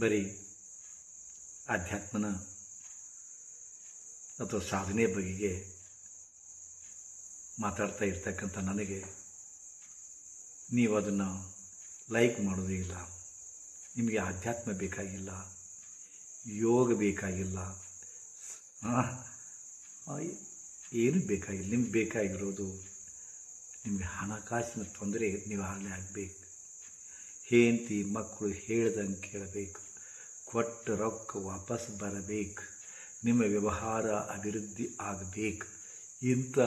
ಬರೀ ಆಧ್ಯಾತ್ಮನ ಅಥವಾ ಸಾಧನೆ ಬಗೆಗೆ ಮಾತಾಡ್ತಾ ಇರ್ತಕ್ಕಂಥ ನನಗೆ ನೀವು ಅದನ್ನು ಲೈಕ್ ಮಾಡೋದೇ ಇಲ್ಲ. ನಿಮಗೆ ಆಧ್ಯಾತ್ಮ ಬೇಕಾಗಿಲ್ಲ. ಯೋಗ ಬೇಕಾಗಿಲ್ಲ. ಏನು ಬೇಕಾಗಿಲ್ಲ. ನಿಮ್ಗೆ ಬೇಕಾಗಿರೋದು ನಿಮಗೆ ಹಣಕಾಸಿನ ತೊಂದರೆ ನಿವಾರಣೆ ಆಗಬೇಕು. ಹೆಂಡತಿ ಮಕ್ಕಳು ಹೇಳ್ದಂಗೆ ಕೇಳಬೇಕು. ಕೊಟ್ಟು ರೊಕ್ಕ ವಾಪಸ್ ಬರಬೇಕು. ನಿಮ್ಮ ವ್ಯವಹಾರ ಅಭಿವೃದ್ಧಿ ಆಗಬೇಕು. ಇಂಥ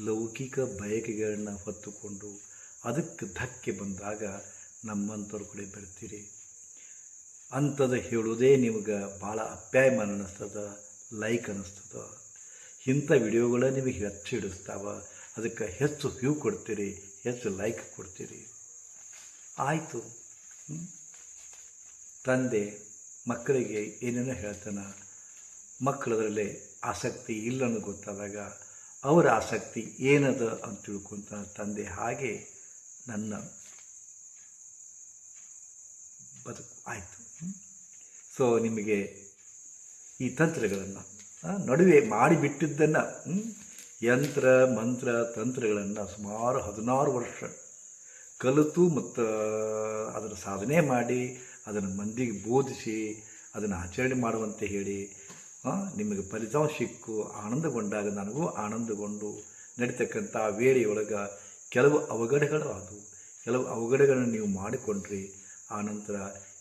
ಲೌಕಿಕ ಬಯಕೆಗಳನ್ನ ಹೊತ್ತುಕೊಂಡು ಅದಕ್ಕೆ ಧಕ್ಕೆ ಬಂದಾಗ ನಮ್ಮಂಥವ್ರ ಕಡೆ ಬರ್ತೀರಿ. ಅಂಥದ ಹೇಳೋದೇ ನಿಮ್ಗೆ ಭಾಳ ಅಪ್ಯಾಯಮಾನ ಅನ್ನಿಸ್ತದ, ಲೈಕ್ ಅನ್ನಿಸ್ತದ. ಇಂಥ ವಿಡಿಯೋಗಳ ನಿಮಗೆ ಹೆಚ್ಚು ಹಿಡಿಸ್ತಾವ ಅದಕ್ಕೆ ಹೆಚ್ಚು ವ್ಯೂ ಕೊಡ್ತೀರಿ, ಹೆಚ್ಚು ಲೈಕ್ ಕೊಡ್ತೀರಿ. ಆಯಿತು. ತಂದೆ ಮಕ್ಕಳಿಗೆ ಏನೇನೋ ಹೇಳ್ತಾನೆ. ಮಕ್ಕಳದರಲ್ಲೇ ಆಸಕ್ತಿ ಇಲ್ಲ ಗೊತ್ತಾದಾಗ ಅವರ ಆಸಕ್ತಿ ಏನದ ಅಂತ ತಿಳ್ಕೊಂತ ತಂದೆ ಹಾಗೆ ನನ್ನ ಬದುಕು ಆಯಿತು. ಸೊ ನಿಮಗೆ ಈ ತಂತ್ರಗಳನ್ನು ನಡುವೆ ಮಾಡಿಬಿಟ್ಟಿದ್ದನ್ನು ಯಂತ್ರ, ಮಂತ್ರ, ತಂತ್ರಗಳನ್ನು ಸುಮಾರು ಹದಿನಾರು ವರ್ಷ ಕಲಿತು ಮತ್ತು ಅದರ ಸಾಧನೆ ಮಾಡಿ, ಅದನ್ನು ಮಂದಿಗೆ ಬೋಧಿಸಿ, ಅದನ್ನು ಆಚರಣೆ ಮಾಡುವಂತೆ ಹೇಳಿ ನಿಮಗೆ ಫಲಿತಾಂಶ ಸಿಕ್ಕು, ಆನಂದಗೊಂಡಾಗ ನನಗೂ ಆನಂದಗೊಂಡು ನಡೀತಕ್ಕಂಥ ವೇಳೆಯೊಳಗೆ ಕೆಲವು ಅವಘಡಗಳು ಆದವು ಕೆಲವು ಅವಘಡಗಳನ್ನು ನೀವು ಮಾಡಿಕೊಂಡ್ರಿ ಆನಂತರ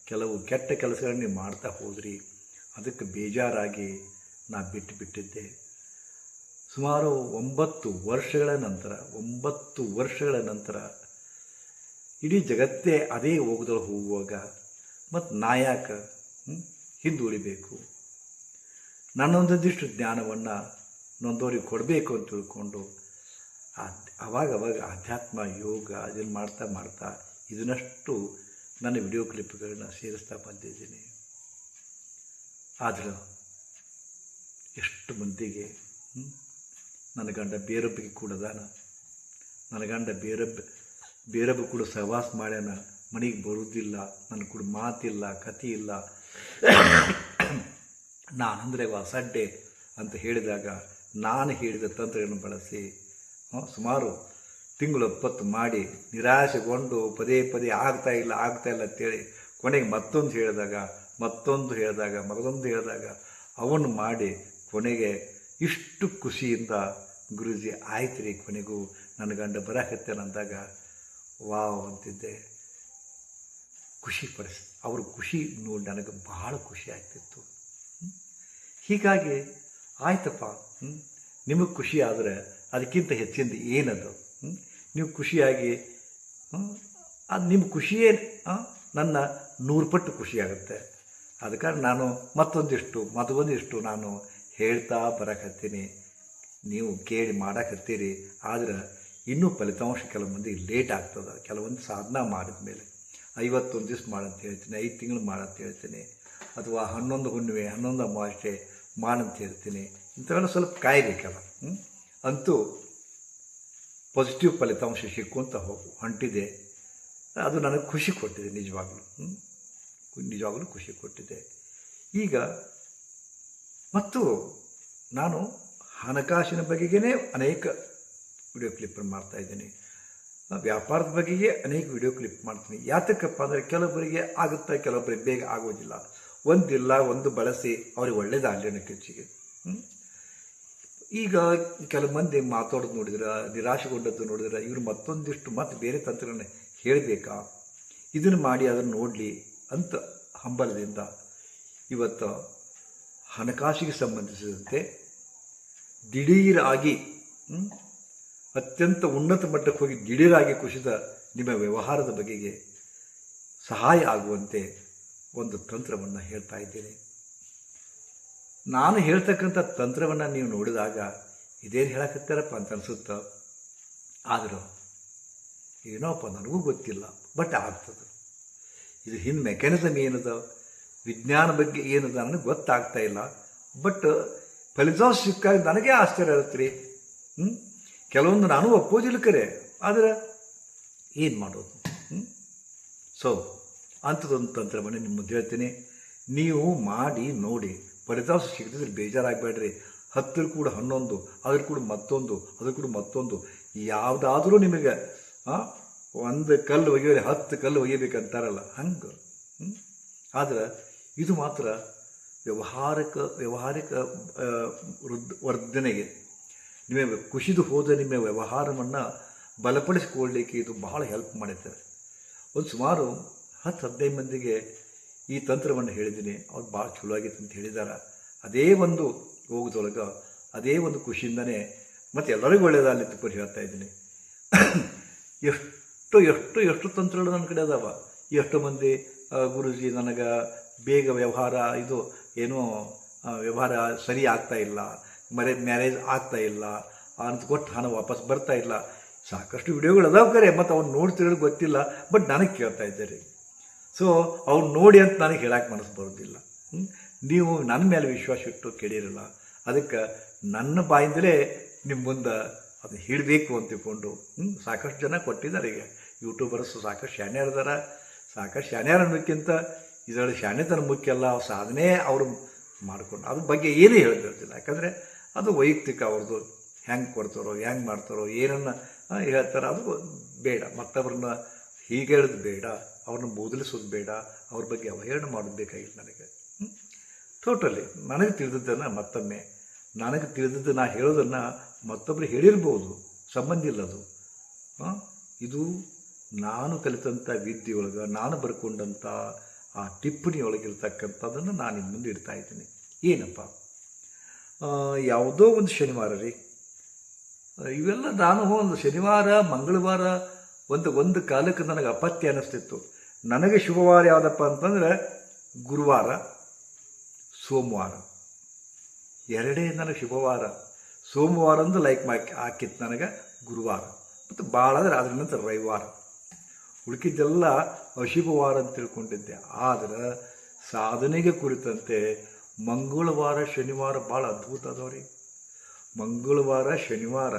ಕೆಲವು ಕೆಟ್ಟ ಕೆಲಸಗಳನ್ನು ನೀವು ಮಾಡ್ತಾ ಹೋದ್ರಿ. ಅದಕ್ಕೆ ಬೇಜಾರಾಗಿ ನಾ ಬಿಟ್ಟು ಬಿಟ್ಟಿದ್ದೆ ಸುಮಾರು ಒಂಬತ್ತು ವರ್ಷಗಳ ನಂತರ, ಒಂಬತ್ತು ವರ್ಷಗಳ ನಂತರ ಇಡೀ ಜಗತ್ತೇ ಅದೇ ಹೋಗದಲ್ಲಿ ಹೋಗುವಾಗ ಮತ್ತು ನಾಯಕ ಹಿಂದುಳಿಬೇಕು. ನನ್ನೊಂದೊಂದಿಷ್ಟು ಜ್ಞಾನವನ್ನು ನೊಂದವ್ರಿಗೆ ಕೊಡಬೇಕು ಅಂತ ತಿಳ್ಕೊಂಡು ಆ ಅವಾಗ ಅವಾಗ ಅಧ್ಯಾತ್ಮ ಯೋಗ ಅದನ್ನು ಮಾಡ್ತಾ ಮಾಡ್ತಾ ಇದನ್ನಷ್ಟು ನನ್ನ ವಿಡಿಯೋ ಕ್ಲಿಪ್ಗಳನ್ನ ಸೇರಿಸ್ತಾ ಬಂದಿದ್ದೀನಿ. ಆದರೂ ಎಷ್ಟು ಮಂದಿಗೆ ನನ್ನ ಗಂಡ ಬೇರೊಬ್ಬರಿಗೆ ಕೂಡ ಅದಾನ. ನನ್ನ ಗಂಡ ಬೇರೊಬ್ಬ ಬೇರೊಬ್ಬ ಕೂಡ ಸಹವಾಸ ಮಾಡ್ಯಾನ ಮನೆಗೆ ಬರುವುದಿಲ್ಲ ನನ್ನ ಕೂಡ ಮಾತಿಲ್ಲ ಕತಿ ಇಲ್ಲ. ನಾನಂದರೆ ಸಡ್ಡೆ ಅಂತ ಹೇಳಿದಾಗ ನಾನು ಹೇಳಿದ ತಂತ್ರಗಳನ್ನು ಬಳಸಿ ಸುಮಾರು ತಿಂಗಳು ಒಪ್ಪತ್ತು ಮಾಡಿ ನಿರಾಶೆಗೊಂಡು ಪದೇ ಪದೇ ಆಗ್ತಾ ಇಲ್ಲ ಆಗ್ತಾ ಇಲ್ಲ ಅಂತೇಳಿ ಕೊನೆಗೆ ಮತ್ತೊಂದು ಹೇಳಿದಾಗ ಮತ್ತೊಂದು ಹೇಳಿದಾಗ, ಮಗದೊಂದು ಹೇಳಿದಾಗ ಅವನು ಮಾಡಿ ಕೊನೆಗೆ ಇಷ್ಟು ಖುಷಿಯಿಂದ ಗುರುಜಿ ಆಯ್ತು ರೀ ಕೊನೆಗೂ, ನನ್ನ ಗಂಡ ಬರಕತ್ತೇನೆ ಅಂದಾಗ ವಾವ್ ಅಂತಿದ್ದೆ. ಖುಷಿ ಪಡಿಸ್, ಅವ್ರ ಖುಷಿ ನೋಡಿ ನನಗೆ ಬಹಳ ಖುಷಿ ಆಗ್ತಿತ್ತು. ಹೀಗಾಗಿ ಆಯ್ತಪ್ಪ ನಿಮಗೆ ಖುಷಿ ಆದರೆ ಅದಕ್ಕಿಂತ ಹೆಚ್ಚಿಂದ ಏನದು? ನೀವು ಖುಷಿಯಾಗಿ ಅದು ನಿಮ್ಮ ಖುಷಿಯೇ ನನ್ನ ನೂರು ಪಟ್ಟು ಖುಷಿಯಾಗುತ್ತೆ ಅದಕ್ಕಾಗಿ ನಾನು ಮತ್ತೊಂದಿಷ್ಟು ಮತ್ತೊಂದಿಷ್ಟು ನಾನು ಹೇಳ್ತಾ ಬರಕತ್ತೀನಿ. ನೀವು ಕೇಳಿ ಮಾಡಕತ್ತೀರಿ. ಆದ್ರೆ ಇನ್ನೂ ಫಲಿತಾಂಶ ಕೆಲವು ಮಂದಿ ಲೇಟ್ ಆಗ್ತದೆ. ಕೆಲವೊಂದು ಸಾಧನ ಮಾಡಿದ ಮೇಲೆ ಐವತ್ತೊಂದು ದಿವ್ಸ ಮಾಡಂತ ಹೇಳ್ತೀನಿ, ಐದು ತಿಂಗಳು ಮಾಡಂತ ಹೇಳ್ತೀನಿ, ಅಥವಾ ಹನ್ನೊಂದು ಹುಣ್ಣಿಮೆ, ಹನ್ನೊಂದು ಅಮಾವಾಸ್ಯೆ ಮಾಡಂತ ಹೇಳ್ತೀನಿ. ಇಂಥವೆಲ್ಲ ಸ್ವಲ್ಪ ಕಾಯಬೇಕಲ್ಲ? ಅಂತೂ ಪಾಸಿಟಿವ್ ಫಲಿತಾಂಶ ಸಿಕ್ಕುವಂತ ಹೋಗು. ಹೊಂಟಿದೆ ಅದು ನನಗೆ ಖುಷಿ ಕೊಟ್ಟಿದೆ ನಿಜವಾಗ್ಲೂ ನಿಜವಾಗ್ಲೂ ಖುಷಿ ಕೊಟ್ಟಿದೆ. ಈಗ ಮತ್ತು ನಾನು ಹಣಕಾಸಿನ ಬಗೆಗೇ ಅನೇಕ ವಿಡಿಯೋ ಕ್ಲಿಪ್ ಮಾಡ್ತಾ ಇದ್ದೀನಿ. ವ್ಯಾಪಾರದ ಬಗ್ಗೆಯೇ ಅನೇಕ ವಿಡಿಯೋ ಕ್ಲಿಪ್ ಮಾಡ್ತೀನಿ. ಯಾತಕ್ಕಪ್ಪ ಅಂದರೆ ಕೆಲವೊಬ್ಬರಿಗೆ ಆಗುತ್ತೆ ಕೆಲವೊಬ್ಬರಿಗೆ ಬೇಗ ಆಗೋದಿಲ್ಲ. ಒಂದಿಲ್ಲ ಒಂದು ಬಳಸಿ ಅವ್ರಿಗೆ ಒಳ್ಳೇದಾಗಲಿ ಅನ್ನೋ ಕೆಚ್ಚಿಗೆ. ಈಗ ಕೆಲವು ಮಂದಿ ಮಾತಾಡೋದು ನೋಡಿದ್ರೆ, ನಿರಾಶೆಗೊಂಡದ್ದು ನೋಡಿದ್ರೆ ಇವರು ಮತ್ತೊಂದಿಷ್ಟು ಮತ್ತೆ ಬೇರೆ ತಂತ್ರಗಳನ್ನ ಹೇಳಬೇಕಾ? ಇದನ್ನು ಮಾಡಿ ಅದನ್ನು ನೋಡಲಿ ಅಂತ ಹಂಬಲದಿಂದ ಇವತ್ತು ಹಣಕಾಸಿಗೆ ಸಂಬಂಧಿಸಿದಂತೆ ದಿಢೀರಾಗಿ ಅತ್ಯಂತ ಉನ್ನತ ಮಟ್ಟಕ್ಕೆ ಹೋಗಿ ದಿಢೀರಾಗಿ ಕುಸಿದ ನಿಮ್ಮ ವ್ಯವಹಾರದ ಬಗೆಗೆ ಸಹಾಯ ಆಗುವಂತೆ ಒಂದು ತಂತ್ರವನ್ನು ಹೇಳ್ತಾ ಇದ್ದೇನೆ. ನಾನು ಹೇಳ್ತಕ್ಕಂಥ ತಂತ್ರವನ್ನು ನೀವು ನೋಡಿದಾಗ ಇದೇನು ಹೇಳಕತ್ತಾರಪ್ಪ ಅಂತ ಅನಿಸುತ್ತ? ಆದರೂ ಏನೋಪ್ಪ ನನಗೂ ಗೊತ್ತಿಲ್ಲ, ಬಟ್ ಆಗ್ತದೆ. ಇದು ಹಿಂದೆ ಮೆಕ್ಯಾನಿಸಮ್ ಏನದ? ವಿಜ್ಞಾನ ಬಗ್ಗೆ ಏನದ ನನಗೆ ಗೊತ್ತಾಗ್ತಾ ಇಲ್ಲ, ಬಟ್ ಫಲಿತಾಂಶ ಸಿಕ್ಕಾಗ ನನಗೆ ಆಶ್ಚರ್ಯ ಇರುತ್ತೆ ರೀ. ಹ್ಞೂ ಕೆಲವೊಂದು ನಾನು ಒಪ್ಪೋದಿಲ್ಲ ಕರೆ ಆದರೆ ಏನು ಮಾಡೋದು? ಸೊ ಅಂಥದ್ದೊಂದು ತಂತ್ರವನ್ನು ನಿಮ್ಮ ಮುಂದೆ ಹೇಳ್ತೀನಿ. ನೀವು ಮಾಡಿ, ನೋಡಿ. ಫಲಿತಾಂಶ ಸಿಗದಿದ್ರೆ ಬೇಜಾರಾಗಬೇಡ್ರಿ. ಹತ್ತಿರ ಕೂಡ ಹನ್ನೊಂದು ಅದ್ರ ಕೂಡ ಮತ್ತೊಂದು ಅದ್ರ ಕೂಡ ಮತ್ತೊಂದು. ಯಾವುದಾದ್ರೂ ನಿಮಗೆ ಒಂದು ಕಲ್ಲು ಒಗೆಯಲಿ, ಹತ್ತು ಕಲ್ಲು ಒಗೆಯಬೇಕಂತಾರಲ್ಲ, ಹಂಗೆ. ಆದರೆ ಇದು ಮಾತ್ರ ವ್ಯವಹಾರಿಕ ವ್ಯವಹಾರಿಕ ವೃದ್ಧ, ವರ್ಧನೆಗೆ ನಿಮಗೆ ಕುಸಿದು ಹೋದ ನಿಮ್ಮ ವ್ಯವಹಾರವನ್ನು ಬಲಪಡಿಸಿಕೊಳ್ಳಲಿಕ್ಕೆ ಇದು ಬಹಳ ಹೆಲ್ಪ್ ಮಾಡುತ್ತೆ ಒಂದು ಸುಮಾರು ಹತ್ತು, ಹದಿನೈದು ಮಂದಿಗೆ ಈ ತಂತ್ರವನ್ನು ಹೇಳಿದ್ದೀನಿ. ಅವ್ರು ಭಾಳ ಚಲೋ ಆಗಿತ್ತು ಅಂತ ಹೇಳಿದ್ದಾರೆ ಅದೇ ಒಂದು ಹೋಗೋದೊಳಗೆ ಅದೇ ಒಂದು ಖುಷಿಯಿಂದನೇ ಮತ್ತು ಎಲ್ಲರಿಗೂ ಒಳ್ಳೆಯದಾಗಲಿ ಅಂತ ಹೇಳ್ತಾ ಇದ್ದೀನಿ. ಎಷ್ಟು ಎಷ್ಟು ಎಷ್ಟು ತಂತ್ರಗಳು ನನ್ನ ಕಡೆ ಅದಾವ. ಎಷ್ಟು ಮಂದಿ ಗುರೂಜಿ ನನಗೆ ಬೇಗ ವ್ಯವಹಾರ ಇದು ಏನೋ ವ್ಯವಹಾರ ಸರಿ ಆಗ್ತಾ ಇಲ್ಲ. ಮರೆ ಮ್ಯಾರೇಜ್ ಆಗ್ತಾ ಇಲ್ಲ ಅಂತ ಕೊಟ್ಟು ಹಣ ವಾಪಸ್ ಬರ್ತಾ ಇಲ್ಲ. ಸಾಕಷ್ಟು ವಿಡಿಯೋಗಳು ಅದಾವ ಕರೆ ಮತ್ತು ಅವ್ನು ನೋಡ್ತಿರೋದು ಗೊತ್ತಿಲ್ಲ, ಬಟ್ ನನಗೆ ಕೇಳ್ತಾ ಇದ್ದಾರೆ. ಸೊ ಅವ್ನು ನೋಡಿ ಅಂತ ನನಗೆ ಹೇಳಕ್ಕೆ ಮನಸ್ಸು ಬರೋದಿಲ್ಲ. ನೀವು ನನ್ನ ಮೇಲೆ ವಿಶ್ವಾಸ ಇಟ್ಟು ಕೇಳಿರಲ್ಲ, ಅದಕ್ಕೆ ನನ್ನ ಬಾಯಿಂದಲೇ ನಿಮ್ಮ ಮುಂದೆ ಅದು ಹೇಳಬೇಕು ಅಂತ ತಿಳ್ಕೊಂಡು ಸಾಕಷ್ಟು ಜನ ಕೊಟ್ಟಿದ್ದಾರೆ ಈಗ. ಯೂಟ್ಯೂಬರ್ಸ್ ಸಾಕಷ್ಟು ಶಾಣ್ಯರು ಇದ್ದಾರೆ ಸಾಕಷ್ಟು ಶಾಣ್ಯರು ಅನ್ನೋಕ್ಕಿಂತ ಇದರಲ್ಲಿ ಶಾಣ್ಯತನ ಮುಖ್ಯ ಅಲ್ಲ, ಅವ್ರ ಸಾಧನೆ ಅವರು ಮಾಡಿಕೊಂಡು. ಅದ್ರ ಬಗ್ಗೆ ಏನೂ ಹೇಳ್ತಿರ್ತಿಲ್ಲ ಯಾಕಂದರೆ ಅದು ವೈಯಕ್ತಿಕ ಅವ್ರದ್ದು ಹೆಂಗೆ ಕೊಡ್ತಾರೋ, ಹೆಂಗೆ ಮಾಡ್ತಾರೋ, ಏನನ್ನು ಹೇಳ್ತಾರೋ. ಅದು ಬೇಡ. ಮತ್ತೊಬ್ಬರನ್ನ ಹೀಗೆ ಹೇಳೋದು ಬೇಡ. ಅವ್ರನ್ನ ಬೋದಲಿಸೋದು ಬೇಡ. ಅವ್ರ ಬಗ್ಗೆ ಅವಹೇಳನ ಮಾಡೋದು ಬೇಕಾಗಿಲ್ಲ ನನಗೆ. ಟೋಟಲಿ ನನಗೆ ತಿಳಿದದ್ದನ್ನು ಮತ್ತೊಮ್ಮೆ. ನನಗೆ ತಿಳಿದದ್ದು ನಾ ಹೇಳೋದನ್ನು ಮತ್ತೊಬ್ಬರು ಹೇಳಿರ್ಬೋದು. ಸಂಬಂಧ ಇಲ್ಲ ಅದು. ಇದು ನಾನು ಕಲಿತಂಥ ವಿದ್ಯೆಯೊಳಗೆ, ನಾನು ಬರ್ಕೊಂಡಂಥ ಆ ಟಿಪ್ಪಣಿ ಒಳಗಿರ್ತಕ್ಕಂಥದ್ದನ್ನು ನಾನು ನಿಮ್ಮ ಮುಂದೆ ಇಡ್ತಾ ಇದ್ದೀನಿ. ಏನಪ್ಪ? ಯಾವುದೋ ಒಂದು ಶನಿವಾರ ರೀ. ಇವೆಲ್ಲ ನಾನು ಒಂದು ಶನಿವಾರ, ಮಂಗಳವಾರ, ಒಂದು ಒಂದು ಕಾಲಕ್ಕೆ ನನಗೆ ಅಪತ್ಯ ಅನ್ನಿಸ್ತಿತ್ತು. ನನಗೆ ಶುಭವಾರ ಯಾವುದಪ್ಪ ಅಂತಂದರೆ ಗುರುವಾರ, ಸೋಮವಾರ. ಎರಡೇ ನನಗೆ ಶುಭವಾರ. ಸೋಮವಾರ ಲೈಕ್ ಮಾಕಿ ಹಾಕಿತ್ತು ನನಗೆ ಗುರುವಾರ. ಮತ್ತು ಭಾಳ ಅಂದರೆ ಅದ್ರ ನಂತರ ರವಿವಾರ. ಉಳ್ಕಿದ್ದೆಲ್ಲ ಅಶುಭವಾರ ಅಂತ ತಿಳ್ಕೊಂಡಿದ್ದೆ. ಆದರೆ ಸಾಧನೆಗೆ ಕುರಿತಂತೆ ಮಂಗಳವಾರ, ಶನಿವಾರ ಭಾಳ ಅದ್ಭುತ ಅದಾವ್ರಿ ಮಂಗಳವಾರ, ಶನಿವಾರ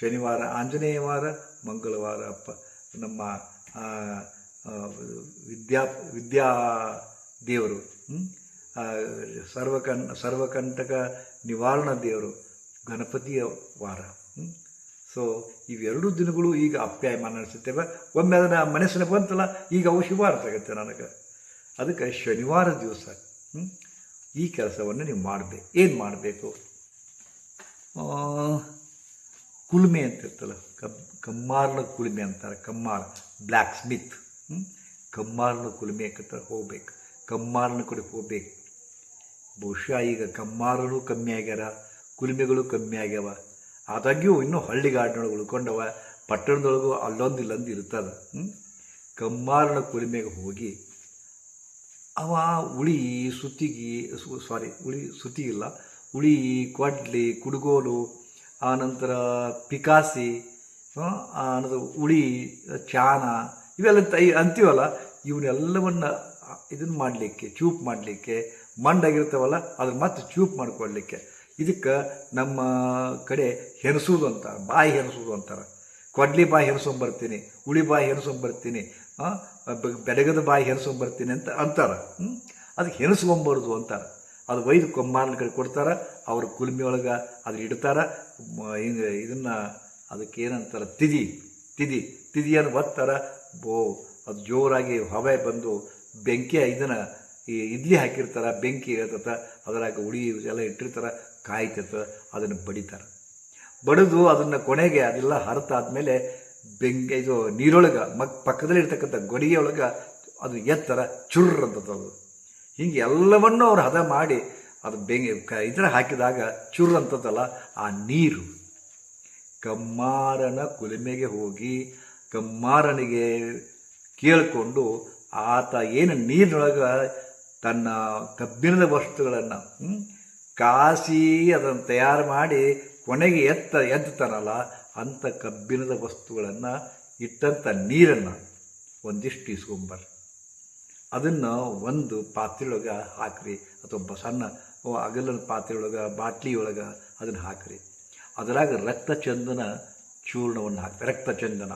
ಶನಿವಾರ ಆಂಜನೇಯ ವಾರ, ಮಂಗಳವಾರ ಅಪ್ಪ ನಮ್ಮ ವಿದ್ಯಾ ವಿದ್ಯಾ ದೇವರು ಸರ್ವಕನ್, ಸರ್ವಕಂಟಕ ನಿವಾರಣ ದೇವರು ಗಣಪತಿಯ ವಾರ ಸೊ ಇವೆರಡು ದಿನಗಳು ಈಗ ಅಪ್ಯಾಯಮಾನ ನಡೆಸುತ್ತೇವೆ. ಒಮ್ಮೆ ಅದನ್ನು ಮನಸ್ಸಿನ ಬಂತಲ್ಲ, ಈಗ ಅವು ಶಿವಾರ ತಗುತ್ತೆ ನನಗೆ. ಅದಕ್ಕೆ ಶನಿವಾರ ದಿವಸ, ಹ್ಮ್? ಈ ಕೆಲಸವನ್ನು ನೀವು ಮಾಡಬೇಕು ಏನು ಮಾಡಬೇಕು? ಕುಲ್ಮೆ ಅಂತ ಇರ್ತಲ್ಲ, ಕಬ್ ಕಮ್ಮಾರ್ಲ ಕುಲ್ಮೆ ಅಂತಾರೆ, ಕಮ್ಮಾರ್ ಬ್ಲ್ಯಾಕ್ ಸ್ಮಿತ್. ಕಮ್ಮಾರ್ನ ಕುಲ್ಮೆ ಕತ್ತ ಹೋಗ್ಬೇಕು. ಕಮ್ಮಾರ್ನ ಕಡೆ ಹೋಗ್ಬೇಕು. ಬಹುಶಃ ಈಗ ಕಮ್ಮಾರನು ಕಮ್ಮಿ ಆಗ್ಯಾರ, ಕುಲ್ಮೆಗಳು ಕಮ್ಮಿ ಆಗ್ಯಾವ. ಆದಾಗ್ಯೂ ಇನ್ನೂ ಹಳ್ಳಿಗಾಡಿನೊಳಗೆ ಉಳ್ಕೊಂಡವ, ಪಟ್ಟಣದೊಳಗೂ ಅಲ್ಲೊಂದು ಇಲ್ಲೊಂದು ಇರ್ತದೆ. ಕಮ್ಮಾರನ ಕುಲ್ಮೆಗೆ ಹೋಗಿ ಅವ ಉಳಿ ಸುತ್ತಿಗಿ ಸಾರಿ ಉಳಿ ಸುತ್ತಿಗಿಲ್ಲ, ಉಳಿ ಕೊಡ್ಲಿ ಕುಡುಗೋಲು ಆನಂತರ ಪಿಕಾಸಿ ಅನ್ನೋದು ಉಳಿ, ಚಾನ, ಇವೆಲ್ಲ ಅಂತೀವಲ್ಲ, ಇವನ್ನೆಲ್ಲವನ್ನ ಇದನ್ನು ಮಾಡಲಿಕ್ಕೆ, ಚೂಪ್ ಮಾಡಲಿಕ್ಕೆ, ಮಂಡಾಗಿರ್ತಾವಲ್ಲ, ಅದ್ರ ಮತ್ತೆ ಚೂಪ್ ಮಾಡಿಕೊಳ್ಳಲಿಕ್ಕೆ ಇದಕ್ಕೆ ನಮ್ಮ ಕಡೆ ಹೆಣಸೋದು ಅಂತಾರೆ, ಬಾಯಿ ಹೆಣಸೋದು ಅಂತಾರೆ. ಕೊಡ್ಲಿ ಬಾಯಿ ಹೆಣಸ್ಕೊಂಬರ್ತೀನಿ ಉಳಿ ಬಾಯಿ ಹೆಣಸ್ಕೊಂಬರ್ತೀನಿ ಬೆಡಗದ ಬಾಯಿ ಹೆಣಸ್ಕೊಂಬರ್ತೀನಿ ಅಂತ ಅಂತಾರೆ? ಅದಕ್ಕೆ ಹೆಣಸ್ಕೊಂಬಾರ್ದು ಅಂತಾರೆ. ಅದು ಒಯ್ದು ಕೊಮ್ಮಾರನ ಕಡೆ ಕೊಡ್ತಾರೆ, ಅವ್ರ ಕುಲುಮೆ ಒಳಗೆ ಅದು ಇಡ್ತಾರೆ. ಹಿಂಗೆ ಇದನ್ನು ಅದಕ್ಕೆ ಏನಂತಾರೆ, ತಿದಿ ತಿದಿ, ತಿದಿಯನ್ನು ಒತ್ತಾರೆ. ಬೋ, ಅದು ಜೋರಾಗಿ ಹವೆ ಬಂದು ಬೆಂಕಿ ಇದನ್ನು ಈ ಇಡ್ಲಿ ಹಾಕಿರ್ತಾರೆ, ಬೆಂಕಿ ಇರ್ತದ ಅದರಾಗ ಉಳಿ ಎಲ್ಲ ಇಟ್ಟಿರ್ತಾರೆ ಕಾಯ್ತಿರ್ತದೆ ಅದನ್ನು ಬಡಿತಾರೆ. ಬಡಿದು ಅದನ್ನು ಕೊನೆಗೆ ಅದೆಲ್ಲ ಹರಿತಾದ್ಮೇಲೆ ಬೆಂಕಿ ಇದು ನೀರೊಳಗೆ ಮಕ್ ಪಕ್ಕದಲ್ಲಿ ಇರ್ತಕ್ಕಂಥ ಒಳಗೆ ಅದು ಎತ್ತರ ಚುರ್ರ್ ಅಂತದ್ದು ಹಿಂಗೆ ಎಲ್ಲವನ್ನೂ ಅವ್ರು ಹದ ಮಾಡಿ ಅದು ಬೆಂಗೆ ಇದರ ಹಾಕಿದಾಗ ಚುರ್ರ್ ಅಂತದಲ್ಲ ಆ ನೀರು. ಕಮ್ಮಾರನ ಕುಲಿಮೆಗೆ ಹೋಗಿ ಕಮ್ಮಾರನಿಗೆ ಕೇಳಿಕೊಂಡು ಆತ ಏನು ನೀರಿನೊಳಗೆ ತನ್ನ ಕಬ್ಬಿಣದ ವಸ್ತುಗಳನ್ನು ಕಾಸಿ ಅದನ್ನು ತಯಾರು ಮಾಡಿ ಕೊನೆಗೆ ಎತ್ತ ಎತ್ತತಾನಲ್ಲ ಅಂಥ ಕಬ್ಬಿಣದ ವಸ್ತುಗಳನ್ನು ಇಟ್ಟಂಥ ನೀರನ್ನು ಒಂದಿಷ್ಟು ಇಸ್ಕೊಂಬರ್ರಿ ಅದನ್ನು ಒಂದು ಪಾತ್ರೆಯೊಳಗೆ ಹಾಕ್ರಿ, ಅಥವಾ ಸಣ್ಣ ಅಗಲನ ಪಾತ್ರೆಯೊಳಗೆ, ಬಾಟ್ಲಿಯೊಳಗೆ ಅದನ್ನು ಹಾಕ್ರಿ. ಅದರಾಗ ರಕ್ತಚಂದನ ಚೂರ್ಣವನ್ನು ಹಾಕಿ ರಕ್ತಚಂದನ.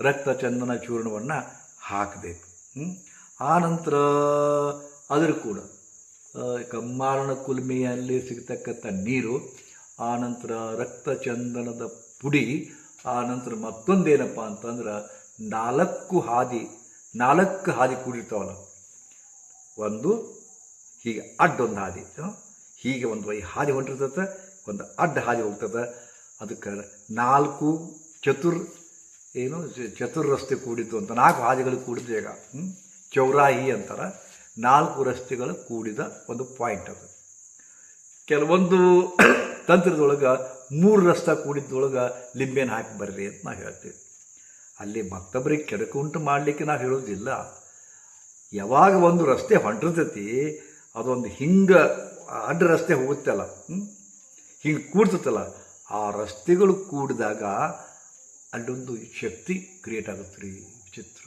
ರಕ್ತ ರಕ್ತಚಂದನ ಚೂರ್ಣವನ್ನು ಹಾಕಬೇಕು. ಆನಂತರ ಅದ್ರ ಕೂಡ ಕಮ್ಮಾರಣ ಕುಲ್ಮೆಯಲ್ಲಿ ಸಿಗತಕ್ಕಂಥ ನೀರು ಆನಂತರ ನಂತರ ರಕ್ತ ಚಂದನದ ಪುಡಿ, ಆ ನಂತರ ಮತ್ತೊಂದೇನಪ್ಪ ಅಂತಂದ್ರೆ ನಾಲ್ಕು ಹಾದಿ ನಾಲ್ಕು ಹಾದಿ ಕೂಡಿರ್ತಾವಲ್ಲ. ಒಂದು, ಹೀಗೆ ಅಡ್ಡೊಂದು ಹಾದಿ ಹೀಗೆ ಒಂದು ಐ ಹಾದಿ ಹೊಂಟಿರ್ತದೆ, ಒಂದು ಅಡ್ಡ ಹಾದಿ ಹೋಗ್ತದೆ. ಅದಕ್ಕೆ ನಾಲ್ಕು ಚತುರ್, ಏನು ಚತುರ್ ರಸ್ತೆ ಕೂಡಿತು ಅಂತ, ನಾಲ್ಕು ಹಾದಿಗಳು ಕೂಡಿದ್ದು ಈಗ? ಚೌರಾಹಿ ಅಂತಾರೆ. ನಾಲ್ಕು ರಸ್ತೆಗಳು ಕೂಡಿದ ಒಂದು ಪಾಯಿಂಟ್ ಅದು. ಕೆಲವೊಂದು ತಂತ್ರದೊಳಗೆ ಮೂರು ರಸ್ತೆ ಕೂಡಿದ್ದೊಳಗೆ ಲಿಂಬೆನ ಹಾಕಿ ಬರ್ರಿ ಅಂತ ನಾವು ಹೇಳ್ತೀವಿ ಅಲ್ಲಿ ಮತ್ತೊಬ್ಬರಿಗೆ ಕೆಡಕು ಉಂಟು ಮಾಡಲಿಕ್ಕೆ ನಾವು ಹೇಳೋದಿಲ್ಲ. ಯಾವಾಗ ಒಂದು ರಸ್ತೆ ಹೊಂಟಿರ್ತೈತಿ, ಅದೊಂದು ಹಿಂಗೆ ಅಡ್ಡ ರಸ್ತೆ ಹೋಗುತ್ತಲ್ಲ ಹಿಂಗೆ ಕೂಡ್ತತ್ತಲ್ಲ ಆ ರಸ್ತೆಗಳು ಕೂಡಿದಾಗ ಅಲ್ಲೊಂದು ಶಕ್ತಿ ಕ್ರಿಯೇಟ್ ಆಗುತ್ತೆ ರೀ ವಿಚಿತ್ರ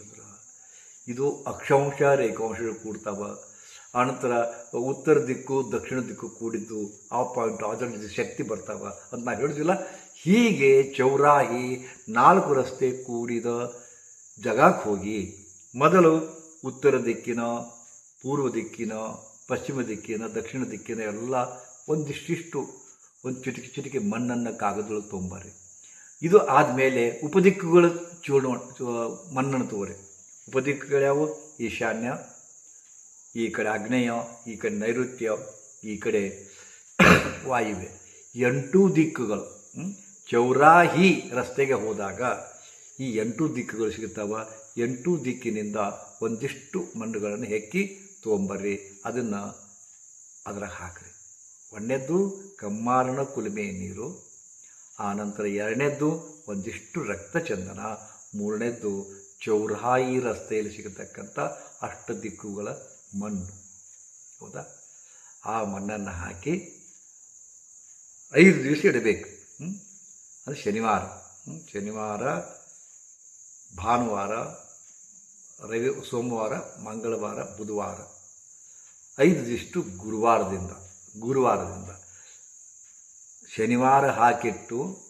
ಇದು ಅಕ್ಷಾಂಶ, ರೇಖಾಂಶಗಳು ಕೂಡ್ತಾವ. ಆನಂತರ ಉತ್ತರ ದಿಕ್ಕು, ದಕ್ಷಿಣ ದಿಕ್ಕು ಕೂಡಿದ್ದು ಆ ಪಾಯಿಂಟ್ ಅದರಲ್ಲಿ ಶಕ್ತಿ ಬರ್ತಾವ ಅಂತ ನಾನು ಹೇಳೋದಿಲ್ಲ. ಹೀಗೆ ಚೌರಾಹಿ ನಾಲ್ಕು ರಸ್ತೆ ಕೂಡಿದ ಜಗಕ್ಕೆ ಹೋಗಿ ಮೊದಲು ಉತ್ತರ ದಿಕ್ಕಿನ, ಪೂರ್ವ ದಿಕ್ಕಿನ, ಪಶ್ಚಿಮ ದಿಕ್ಕಿನ, ದಕ್ಷಿಣ ದಿಕ್ಕಿನ ಎಲ್ಲ ಒಂದಿಷ್ಟಿಷ್ಟು ಒಂದು ಚಿಟಿಕೆ ಚಿಟಿಕೆ ಮಣ್ಣನ್ನು ಕಾಗದೊಳಗೆ ತೊಗೊಂಬರ್ರಿ ಇದು ಆದಮೇಲೆ ಉಪದಿಕ್ಕುಗಳು ಚೂರ್ಣ ಮಣ್ಣನ್ನು ತಗೋರಿ ಉಪದಿಕ್ಕುಗಳು ಯಾವುವು ಈಶಾನ್ಯ ಈ ಕಡೆ ಆಗ್ನೇಯ ಈ ಕಡೆ ನೈಋತ್ಯ, ಈ ಕಡೆ ವಾಯುವೆ ಎಂಟು ದಿಕ್ಕುಗಳು? ಚೌರಾಹಿ ರಸ್ತೆಗೆ ಹೋದಾಗ ಈ ಎಂಟು ದಿಕ್ಕುಗಳು ಸಿಗುತ್ತವ. ಎಂಟು ದಿಕ್ಕಿನಿಂದ ಒಂದಿಷ್ಟು ಮಣ್ಣುಗಳನ್ನು ಹೆಕ್ಕಿ ತೊಗೊಂಬರ್ರಿ. ಅದನ್ನು ಅದ್ರಾಗ ಹಾಕ್ರಿ. ಒಂದನೇದ್ದು ಕಮ್ಮಾರನ ಕುಲುಮೆ ನೀರು ಆನಂತರ ಎರಡನೇದ್ದು ಒಂದಿಷ್ಟು ರಕ್ತ ಚಂದನ ಮೂರನೇದ್ದು ಚೌರಾಯಿ ರಸ್ತೆಯಲ್ಲಿ ಸಿಗತಕ್ಕಂಥ ಅಷ್ಟು ದಿಕ್ಕುಗಳ ಮಣ್ಣು, ಹೌದಾ? ಆ ಮಣ್ಣನ್ನು ಹಾಕಿ ಐದು ದಿವಸ ಇಡಬೇಕು? ಅದು ಶನಿವಾರ? ಶನಿವಾರ, ಭಾನುವಾರ, ರವಿ, ಸೋಮವಾರ, ಮಂಗಳವಾರ, ಬುಧವಾರ. ಐದು ದಿಷ್ಟು ಗುರುವಾರದಿಂದ ಗುರುವಾರದಿಂದ. ಶನಿವಾರ ಹಾಕಿಟ್ಟು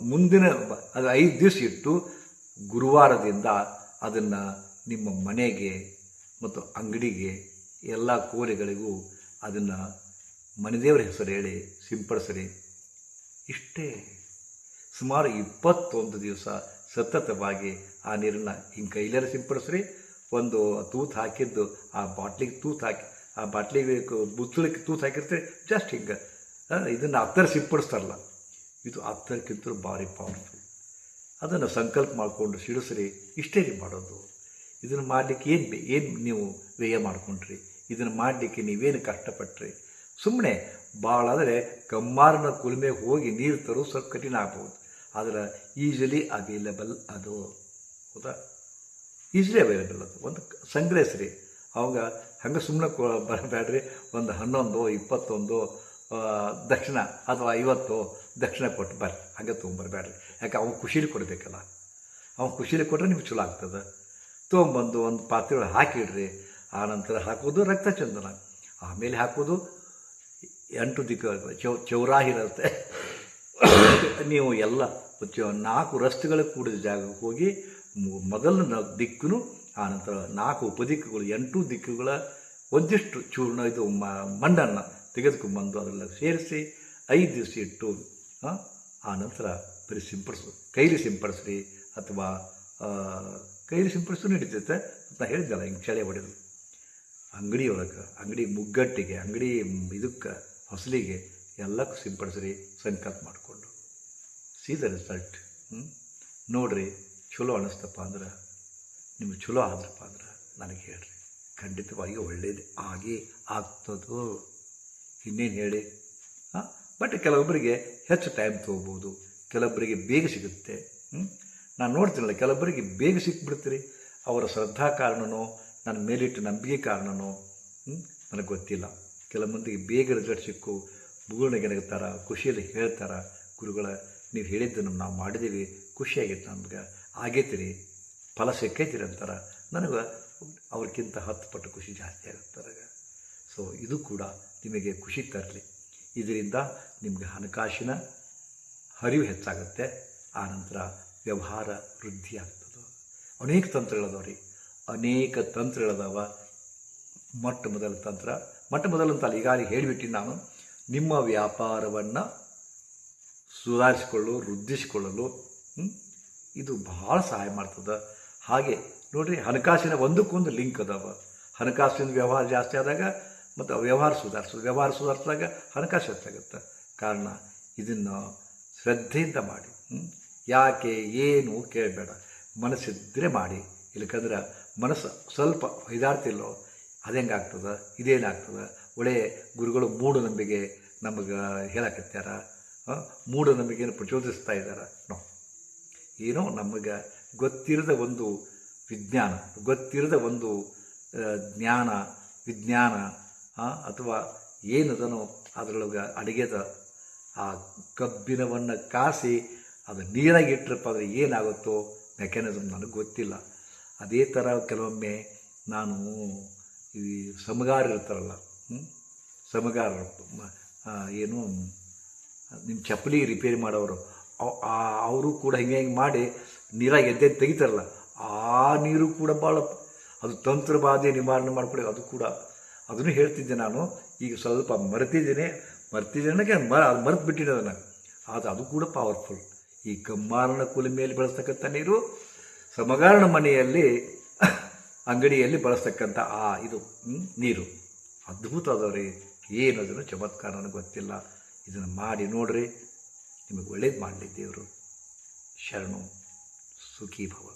ಮುಂದಿನ ಅದು ಐದು ದಿವಸ ಇಟ್ಟು ಗುರುವಾರದಿಂದ ಅದನ್ನು ನಿಮ್ಮ ಮನೆಗೆ ಮತ್ತು ಅಂಗಡಿಗೆ ಎಲ್ಲ ಕೋರೆಗಳಿಗೂ ಅದನ್ನು ಮನೆದೇವರ ಹೆಸರು ಹೇಳಿ ಸಿಂಪಡಿಸ್ರಿ. ಇಷ್ಟೇ ಸುಮಾರು ಇಪ್ಪತ್ತೊಂದು ದಿವಸ ಸತತವಾಗಿ ಆ ನೀರನ್ನು ಹಿಂಗೆ ಕೈಲಾರ ಸಿಂಪಡಿಸ್ರಿ. ಒಂದು ತೂತು ಹಾಕಿದ್ದು ಆ ಬಾಟ್ಲಿಗೆ ತೂತು ಹಾಕಿ, ಆ ಬಾಟ್ಲಿಗೆ ಬುಚ್ಚಳಿಗೆ ತೂತು ಹಾಕಿರ್ತೀರಿ, ಜಸ್ಟ್ ಹಿಂಗೆ ಇದನ್ನು ಹತ್ತರ ಸಿಂಪಡಿಸ್ತಾರಲ್ಲ, ಇದು ಹತ್ತರಕ್ಕಿಂತ ಭಾರಿ ಪವರ್ಫುಲ್ ಅದನ್ನು ಸಂಕಲ್ಪ ಮಾಡಿಕೊಂಡು ಸಿಡಿಸ್ರಿ, ಇಷ್ಟೇ ರೀ ಮಾಡೋದು. ಇದನ್ನು ಮಾಡಲಿಕ್ಕೆ ಏನು ಬೇ, ಏನು ನೀವು ವ್ಯಯ ಮಾಡ್ಕೊಂಡ್ರಿ? ಇದನ್ನು ಮಾಡಲಿಕ್ಕೆ ನೀವೇನು ಕಷ್ಟಪಟ್ರಿ? ಸುಮ್ಮನೆ ಭಾಳ ಅಂದರೆ ಕಮ್ಮಾರನ ಕುಲುಮೆ ಹೋಗಿ ನೀರು ತರೋ ಸ್ವಲ್ಪ ಕಠಿಣ ಆಗ್ಬೋದು ಆದರೆ ಈಸಿಲಿ ಅವೈಲಬಲ್ ಅದು. ಹೌದಾ? ಈಸಿಲಿ ಅವೈಲಬಲ್ ಅದು. ಒಂದು ಸಂಗ್ರಹಿಸ್ರಿ ಅವಾಗ ಹಂಗೆ ಸುಮ್ಮನೆ ಬರಬೇಡ್ರಿ ಒಂದು ಹನ್ನೊಂದು, ಇಪ್ಪತ್ತೊಂದು ದಕ್ಷಿಣ ಅಥವಾ ಐವತ್ತು ದಕ್ಷಿಣ ಕೊಟ್ಟು ಬರ್ರಿ. ಹಂಗೆ ತೊಗೊಂಬರ್ಬೇಡ್ರಿ ಯಾಕೆ ಅವ್ನು ಖುಷಿಲಿ ಕೊಡಬೇಕಲ್ಲ. ಅವ್ನು ಖುಷಿಲಿ ಕೊಟ್ಟರೆ ನಿಮ್ಗೆ ಚಲೋ ಆಗ್ತದೆ. ತೊಗೊಂಬಂದು ಒಂದು ಪಾತ್ರೆ ಒಳಗೆ ಹಾಕಿಡ್ರಿ. ಆ ನಂತರ ಹಾಕೋದು ರಕ್ತಚಂದನ. ಆಮೇಲೆ ಹಾಕೋದು ಎಂಟು ದಿಕ್ಕು ಚೌ ಚೌರಾಹಿರತ್ತೆ ನೀವು ಎಲ್ಲ ನಾಲ್ಕು ರಸ್ತೆಗಳ ಕೂಡಿದ ಜಾಗಕ್ಕೆ ಹೋಗಿ ಮೊದಲನ ಮೊದಲ ಆ ನಂತರ ನಾಲ್ಕು ಉಪದಿಕ್ಕುಗಳು, ಎಂಟು ದಿಕ್ಕುಗಳ ಒಂದಿಷ್ಟು ಚೂರ್ಣ ಇದು ಮ- ಮಣ್ಣನ್ನು ತೆಗೆದುಕೊಂಡ್ಬಂದು ಅದರಲ್ಲಿ ಸೇರಿಸಿ ಐದು ದಿವಸ ಇಟ್ಟು, ಆ ನಂತರ ಬರೀ ಸಿಂಪಡಿಸು, ಕೈಲಿ ಸಿಂಪಡಿಸ್ರಿ ಅಥವಾ ಆ, ಕೈಲಿ ಸಿಂಪಡಿಸು ನಡೀತೈತೆ ಅಂತ ಹೇಳಿದ್ದಲ್ಲ ಹಿಂಗೆ ಚಳಿ ಹೊಡೆದು. ಅಂಗಡಿ ಒಳಗೆ ಅಂಗಡಿ ಮುಗ್ಗಟ್ಟಿಗೆ ಅಂಗಡಿ ಇದಕ್ಕೆ ಹೊಸಲಿಗೆ ಎಲ್ಲಕ್ಕೂ ಸಿಂಪಡಿಸ್ರಿ ಸಂಕಲ್ಪ ಮಾಡಿಕೊಂಡು. ಸಿ ರಿಸಲ್ಟ್ ರಿಸಲ್ಟ್ ನೋಡ್ರಿ ಚಲೋ ಅನ್ನಿಸ್ತಪ್ಪ ಅಂದ್ರೆ ನಿಮ್ಗೆ ಚಲೋ ಆದ್ರಪ್ಪ ಅಂದ್ರೆ ನನಗೆ ಹೇಳ್ರಿ. ಖಂಡಿತವಾಗಿ ಒಳ್ಳೇದು ಆಗಿ ಆಗ್ತದೋ? ಇನ್ನೇನು ಹೇಳಿ? ಹಾಂ? ಬಟ್ ಕೆಲವೊಬ್ಬರಿಗೆ ಹೆಚ್ಚು ಟೈಮ್ ತೊಗೋಬೋದು ಕೆಲವೊಬ್ಬರಿಗೆ ಬೇಗ ಸಿಗುತ್ತೆ ಹ್ಮ್? ನಾನು ನೋಡ್ತೀನಲ್ಲ ಕೆಲವೊಬ್ಬರಿಗೆ ಬೇಗ ಸಿಕ್ಬಿಡ್ತೀರಿ. ಅವರ ಶ್ರದ್ಧಾ ಕಾರಣನೋ, ನನ್ನ ಮೇಲಿಟ್ಟು ನಂಬಿಕೆ ಕಾರಣನೋ ನನಗೆ ಗೊತ್ತಿಲ್ಲ. ಕೆಲ ಮಂದಿಗೆ ಬೇಗ ರಿಸಲ್ಟ್ ಸಿಕ್ಕು ಬುಗುಣಿಗೆನಗ್ತಾರ ಖುಷಿಯಲ್ಲಿ ಹೇಳ್ತಾರ, ಗುರುಗಳ ನೀವು ಹೇಳಿದ್ದನ್ನು ನಾವು ಮಾಡಿದ್ದೀವಿ ಖುಷಿಯಾಗಿತ್ತು ನಮ್ಗೆ. ಆಗೈತಿರಿ, ಫಲ ಸಿಕ್ಕೈತಿರಿ ಅಂತಾರೆ. ನನಗೆ ಅವ್ರಿಗಿಂತ ಹತ್ತು ಪಟ್ಟು ಖುಷಿ ಜಾಸ್ತಿ ಆಗುತ್ತೆ ಸೊ ಇದು ಕೂಡ ನಿಮಗೆ ಖುಷಿ ತರಲಿ. ಇದರಿಂದ ನಿಮಗೆ ಹಣಕಾಸಿನ ಹರಿವು ಹೆಚ್ಚಾಗುತ್ತೆ. ಆನಂತರ ವ್ಯವಹಾರ ವೃದ್ಧಿ ಆಗ್ತದೆ? ಅನೇಕ ತಂತ್ರಗಳದಾವ ರೀ. ಅನೇಕ ತಂತ್ರಗಳದಾವ ಮೊಟ್ಟ ಮೊದಲ ತಂತ್ರ. ಮೊಟ್ಟ ಮೊದಲ ಅಂತಲ್ಲ ಈಗಾಗಲೇ ಹೇಳಿಬಿಟ್ಟಿನಿ ನಾನು. ನಿಮ್ಮ ವ್ಯಾಪಾರವನ್ನು ಸುಧಾರಿಸಿಕೊಳ್ಳಲು ವೃದ್ಧಿಸಿಕೊಳ್ಳಲು ಇದು ಭಾಳ ಸಹಾಯ ಮಾಡ್ತದೆ. ಹಾಗೆ ನೋಡಿರಿ, ಹಣಕಾಸಿನ ಒಂದಕ್ಕೊಂದು ಲಿಂಕ್ ಅದಾವ. ಹಣಕಾಸಿನ ವ್ಯವಹಾರ ಜಾಸ್ತಿ ಆದಾಗ ಮತ್ತು ವ್ಯವಹಾರ ಸುಧಾರಿಸೋದು. ವ್ಯವಹಾರ ಸುಧಾರಿಸಿದಾಗ ಹಣಕಾಸು ಹೆಚ್ಚಾಗುತ್ತೆ. ಕಾರಣ ಇದನ್ನು ಶ್ರದ್ಧೆಯಿಂದ ಮಾಡಿ? ಯಾಕೆ, ಏನು ಕೇಳಬೇಡ. ಮನಸ್ಸಿದ್ರೆ ಮಾಡಿ. ಇಲ್ಲಕಂದ್ರೆ ಮನಸ್ಸು ಸ್ವಲ್ಪ ಇದಾಡ್ತಿಲ್ಲೋ ಅದು ಹೆಂಗಾಗ್ತದೆ ಇದೇನಾಗ್ತದೆ? ಒಳ್ಳೆಯ ಗುರುಗಳು ಮೂಢನಂಬಿಕೆ ನಮಗೆ ಹೇಳಕತ್ಯಾರ. ಮೂಢ ಮೂಢನಂಬಿಕೆಯನ್ನು ಪ್ರಚೋದಿಸ್ತಾ ಇದ್ದಾರೆ ನೋ. ಏನೋ ನಮಗೆ ಗೊತ್ತಿರದ ಒಂದು ವಿಜ್ಞಾನ, ಗೊತ್ತಿರದ ಒಂದು ಜ್ಞಾನ, ವಿಜ್ಞಾನ ಅಥವಾ ಏನದನೋ ಅದರೊಳಗೆ ಅಡುಗೆದ ಆ ಕಬ್ಬಿನವನ್ನು ಕಾಸಿ ಅದು ನೀರಾಗಿ ಇಟ್ಟರಪ್ಪ ಅಂದರೆ ಏನಾಗುತ್ತೋ ಮೆಕ್ಯಾನಿಸಮ್ ನನಗೆ ಗೊತ್ತಿಲ್ಲ. ಅದೇ ಥರ ಕೆಲವೊಮ್ಮೆ ನಾನು ಈ ಸಮಗಾರ ಇರ್ತಾರಲ್ಲ ಸಮಗಾರ ಏನು, ನಿಮ್ಮ ಚಪ್ಪಲಿ ರಿಪೇರಿ ಮಾಡೋರು ಅವರು ಕೂಡ ಹಿಂಗೆ ಹಿಂಗೆ ಮಾಡಿ ನೀರಾಗಿ ಎದ್ದೆ ತೆಗಿತಾರಲ್ಲ, ಆ ನೀರು ಕೂಡ ಭಾಳ ಅದು ತಂತ್ರ ಬಾಧೆ ನಿವಾರಣೆ ಮಾಡಿಕೊಡಿ, ಅದು ಕೂಡ. ಅದನ್ನು ಹೇಳ್ತಿದ್ದೆ ನಾನು, ಈಗ ಸ್ವಲ್ಪ ಮರೆತಿದ್ದೇನೆ, ಮರ್ತಿದ್ದೇನೆ ಮ ಅದು ಮರೆತು ಬಿಟ್ಟಿದ್ದೆ ಅದನ್ನು ಅದು ಅದು ಕೂಡ ಪವರ್ಫುಲ್ ಈ ಕಮ್ಮಾರನ ಕೂಲಿ ಮೇಲೆ ಬಳಸ್ತಕ್ಕಂಥ ನೀರು ಸಮಗಾರಣ ಮನೆಯಲ್ಲಿ, ಅಂಗಡಿಯಲ್ಲಿ ಬಳಸ್ತಕ್ಕಂಥ ಆ ಇದು ನೀರು. ಅದ್ಭುತ ಅದವ್ರಿ ಏನದನ್ನು ಚಮತ್ಕಾರ ನನಗೆ ಗೊತ್ತಿಲ್ಲ. ಇದನ್ನು ಮಾಡಿ ನೋಡ್ರಿ, ನಿಮಗೆ ಒಳ್ಳೇದು ಮಾಡಲಿ ದೇವರು. ಶರಣು ಸುಖೀ ಭವ